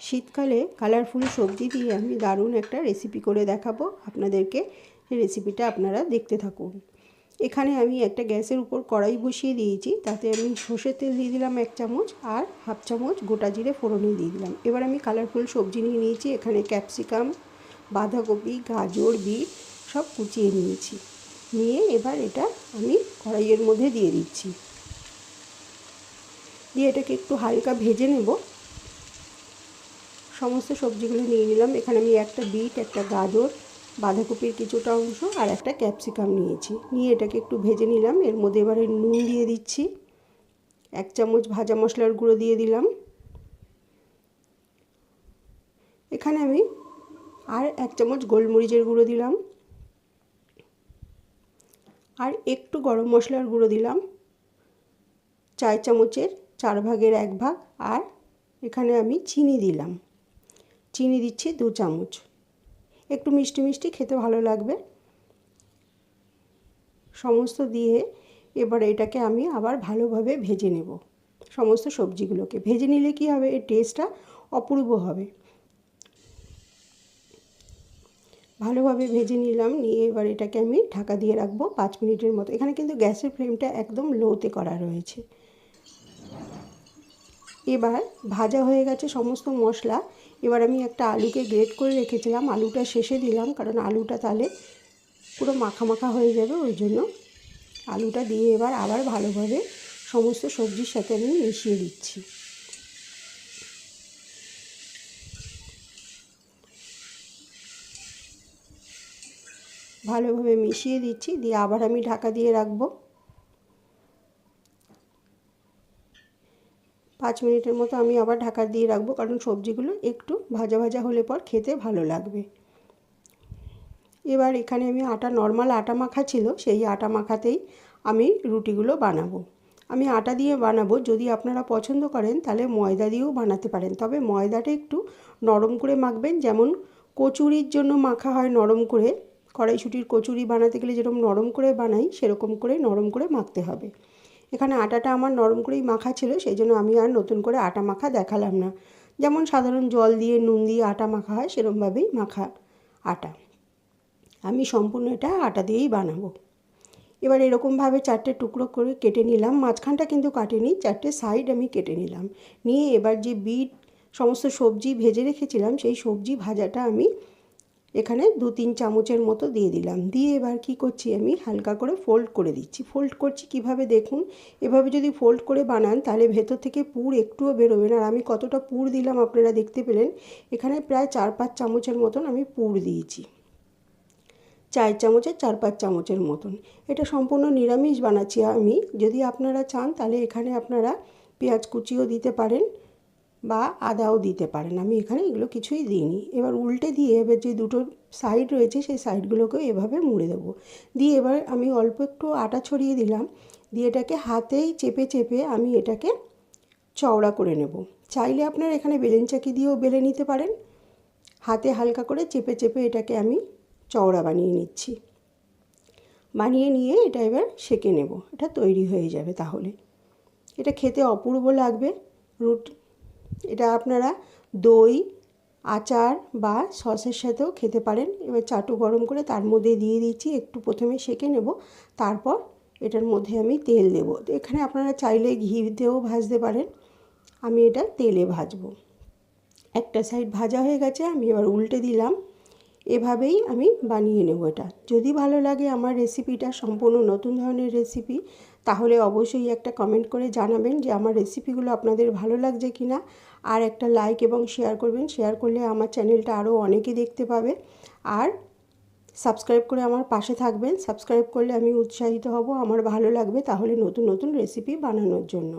শীতকালে কালারফুল সবজি দিয়ে আমি দারুণ একটা রেসিপি করে দেখাবো। আপনাদেরকে রেসিপিটা আপনারা দেখতে থাকুন। এখানে আমি একটা গ্যাসের উপর কড়াই বসিয়ে দিয়েছি, তাতে আমি সর্ষের তেল দিয়ে দিলাম এক চামচ আর হাফ চামচ গোটা জিরে ফোড়নে দিয়ে দিলাম। এবার আমি কালারফুল সবজি নিয়ে নিয়েছি, এখানে ক্যাপসিকাম বাঁধাকপি, গাজর, বিট সব কুচিয়ে নিয়েছি। নিয়ে এবার এটা আমি কড়াইয়ের মধ্যে দিয়ে দিচ্ছি। দিয়ে এটাকে একটু হালকা ভেজে নেব। সমস্ত সবজিগুলো নিয়ে নিলাম। এখানে আমি একটা বিট, একটা গাজর, বাঁধাকপির কিছুটা অংশ আর একটা ক্যাপসিকাম নিয়েছি। নিয়ে এটাকে একটু ভেজে নিলাম। এর মধ্যে এবারে নুন দিয়ে দিচ্ছি। এক চামচ ভাজা মশলার গুঁড়ো দিয়ে দিলাম। এখানে আমি আর এক চামচ গোলমরিচের গুঁড়ো দিলাম। আর একটু গরম মশলার গুঁড়ো দিলাম। চার চামচের চার ভাগের এক ভাগ। আর এখানে আমি চিনি দিলাম। চিনি দিচ্ছি দু চামচ। একটু মিষ্টি মিষ্টি খেতে ভালো লাগবে। সমস্ত দিয়ে এবার এটাকে আমি আবার ভালোভাবে ভেজে নেব। সমস্ত সবজিগুলোকে। ভেজে নিলে কি হবে? এর টেস্টটা অপূর্ব হবে। ভালোভাবে ভেজে নিলাম। নিয়ে এবার এটাকে আমি ঢাকা দিয়ে রাখব পাঁচ মিনিটের মতো। এখানে কিন্তু গ্যাসের ফ্লেমটা একদম লোতে করা রয়েছে। এবার ভাজা হয়ে গেছে সমস্ত মশলা। এবার আমি একটা আলুকে গ্রেট করে রেখেছিলাম। আলুটা শেষে দিলাম, কারণ আলুটা তাহলে পুরো মাখা মাখা হয়ে যাবে, ওই জন্য আলুটা দিয়ে এবার আবার ভালোভাবে সমস্ত সবজির সাথে আমি মিশিয়ে দিচ্ছি। ভালোভাবে মিশিয়ে দিচ্ছি, দিয়ে আবার আমি ঢাকা দিয়ে রাখব। পাঁচ মিনিটের মতো আমি আবার ঢাকা দিয়ে রাখব, কারণ সবজিগুলো একটু ভাজা ভাজা হলে পর খেতে ভালো লাগবে। এবার এখানে আমি আটা, নর্মাল আটা মাখা ছিল, সেই আটা মাখাতেই আমি রুটিগুলো বানাবো। আমি আটা দিয়ে বানাবো, যদি আপনারা পছন্দ করেন তাহলে ময়দা দিয়েও বানাতে পারেন। তবে ময়দাটা একটু নরম করে মাখবেন, যেমন কচুরির জন্য মাখা হয় নরম করে। কড়াইশুটির কচুরি বানাতে গেলে যেরকম নরম করে বানাই, সেরকম করে নরম করে মাখতে হবে। এখানে আটাটা আমার নরম করেই মাখা ছিল, সেই জন্য আমি আর নতুন করে আটা মাখা দেখালাম না। যেমন সাধারণ জল দিয়ে, নুন দিয়ে আটা মাখা হয় সেরকমভাবেই মাখা আটা। আমি সম্পূর্ণ এটা আটা দিয়েই বানাবো। এবার এরকমভাবে চারটে টুকরো করে কেটে নিলাম। মাঝখানটা কিন্তু কাটেনি, চারটে সাইড আমি কেটে নিলাম। নিয়ে এবার যে বিট, সমস্ত সবজি ভেজে রেখেছিলাম, সেই সবজি ভাজাটা আমি এখানে দু তিন চামচের মতো দিয়ে দিলাম। দিয়ে এবার কি করছি আমি? হালকা করে ফোল্ড করে দিচ্ছি। ফোল্ড করছি কীভাবে দেখুন? এভাবে যদি ফোল্ড করে বানান তাহলে ভেতর থেকে পুর একটুও বেরোবে না। আর আমি কতটা পুর দিলাম আপনারা দেখতে পেলেন। এখানে প্রায় চার পাঁচ চামচের মতন আমি পুর দিয়েছি। চার চামচের, চার পাঁচ চামচের মতন। এটা সম্পূর্ণ নিরামিষ বানাচ্ছি আমি। যদি আপনারা চান তাহলে এখানে আপনারা পেঁয়াজ কুচিও দিতে পারেন। বা আদাও দিতে পারেন। আমি এখানে এগুলো কিছুই দিইনি। এবার উল্টে দিয়ে এবার যে দুটো সাইড রয়েছে, সেই সাইডগুলোকে এভাবে মুড়ে দেবো। দিয়ে এবার আমি অল্প একটু আটা ছড়িয়ে দিলাম। দিয়ে এটাকে হাতেই চেপে চেপে আমি এটাকে চওড়া করে নেব। চাইলে আপনার এখানে বেলেন চাকি দিয়েও বেলে নিতে পারেন। হাতে হালকা করে চেপে চেপে এটাকে আমি চওড়া বানিয়ে নিচ্ছি। বানিয়ে নিয়ে এটা এবার সেঁকে নেব। এটা তৈরি হয়ে যাবে তাহলে। এটা খেতে অপূর্ব লাগবে। রুটি এটা আপনারা দই, আচার বা সসের সাথেও খেতে পারেন। এবার চাটু গরম করে তার মধ্যে দিয়ে দিচ্ছি, একটু প্রথমে সেঁকে নেব, তারপর এটার মধ্যে আমি তেল দেব। এখানে আপনারা চাইলে ঘি দিয়েও ভাজতে পারেন। আমি এটা তেলে ভাজবো। একটা সাইড ভাজা হয়ে গেছে, আমি এবার উল্টে দিলাম। এভাবেই আমি বানিয়ে নেব এটা। যদি ভালো লাগে আমার রেসিপিটা, সম্পূর্ণ নতুন ধরনের রেসিপি তাহলে অবশ্যই একটা কমেন্ট করে জানাবেন যে আমার রেসিপিগুলো আপনাদের ভালো লাগছে কি না আর একটা লাইক এবং শেয়ার করবেন। শেয়ার করলে আমার চ্যানেলটা আরও অনেকে দেখতে পাবে। আর সাবস্ক্রাইব করে আমার পাশে থাকবেন। সাবস্ক্রাইব করলে আমি উৎসাহিত হব। আমার ভালো লাগবে তাহলে নতুন নতুন রেসিপি বানানোর জন্য।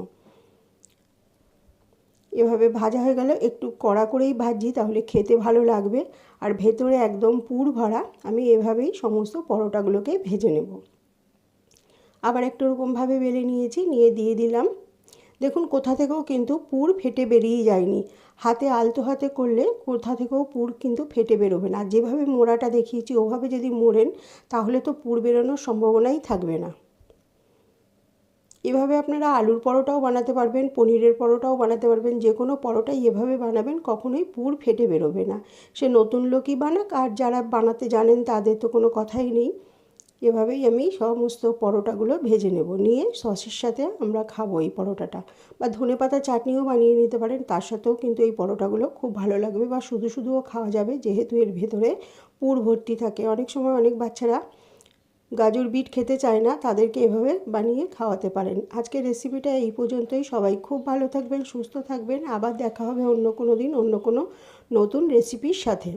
এভাবে ভাজা হয়ে গেল। একটু কড়া করেই ভাজি তাহলে খেতে ভালো লাগবে। আর ভেতরে একদম পুর ভরা। আমি এভাবেই সমস্ত পরোটাগুলোকে ভেজে নেব। আবার একটু রকমভাবে বেলে নিয়েছি, নিয়ে দিয়ে দিলাম। দেখুন, কোথা থেকেও কিন্তু পুর ফেটে বেরিয়ে যায়নি। হাতে আলতো হাতে করলে কোথা থেকেও পুর কিন্তু ফেটে বেরোবে না। যেভাবে মোড়াটা দেখিয়েছি, ওভাবে যদি মোড়েন, তাহলে তো পুর বেরোনোর সম্ভাবনাই থাকবে না। এভাবে আপনারা আলুর পরোটাও বানাতে পারবেন, পনিরের পরোটাও বানাতে পারবেন, যে কোনো পরোটাই এভাবে বানাবেন, কখনোই পুর ফেটে বেরোবে না। সে নতুন লোকই বানাক, আর যারা বানাতে জানেন তাদের তো কোনো কথাই নেই। এভাবেই আমি সমস্ত পরোটাগুলো ভেজে নেব। নিয়ে সসের সাথে আমরা খাব এই পরোটাটা। বা ধনে পাতা চাটনিও বানিয়ে নিতে পারেন, তার সাথেও কিন্তু এই পরোটাগুলো খুব ভালো লাগবে। বা শুধু শুধুও খাওয়া যাবে, যেহেতু এর ভেতরে পুর ভর্তি থাকে। অনেক সময় অনেক বাচ্চারা গাজর বিট খেতে চায় না, তাদেরকে এভাবে বানিয়ে খাওয়াতে পারেন। আজকের রেসিপিটা এই পর্যন্তই। সবাই খুব ভালো থাকবেন, সুস্থ থাকবেন। আবার দেখা হবে অন্য কোনো দিন, অন্য কোনো নতুন রেসিপির সাথে।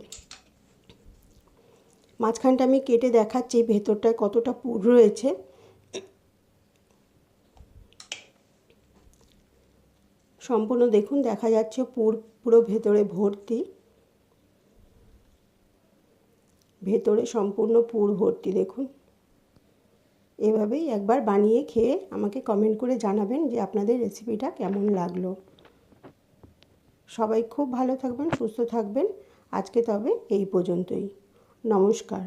মাঝখানটা আমি কেটে দেখাচ্ছি ভেতরটায় কতটা পুর রয়েছে। সম্পূর্ণ দেখুন, দেখা যাচ্ছে পুর, পুরো ভেতরে ভর্তি। ভেতরে সম্পূর্ণ পুর ভর্তি, দেখুন। এভাবেই একবার বানিয়ে খেয়ে আমাকে কমেন্ট করে জানাবেন যে আপনাদের রেসিপিটা কেমন লাগল। সবাই খুব ভালো থাকবেন, সুস্থ থাকবেন। আজকে তবে এই পর্যন্তই। নমস্কার।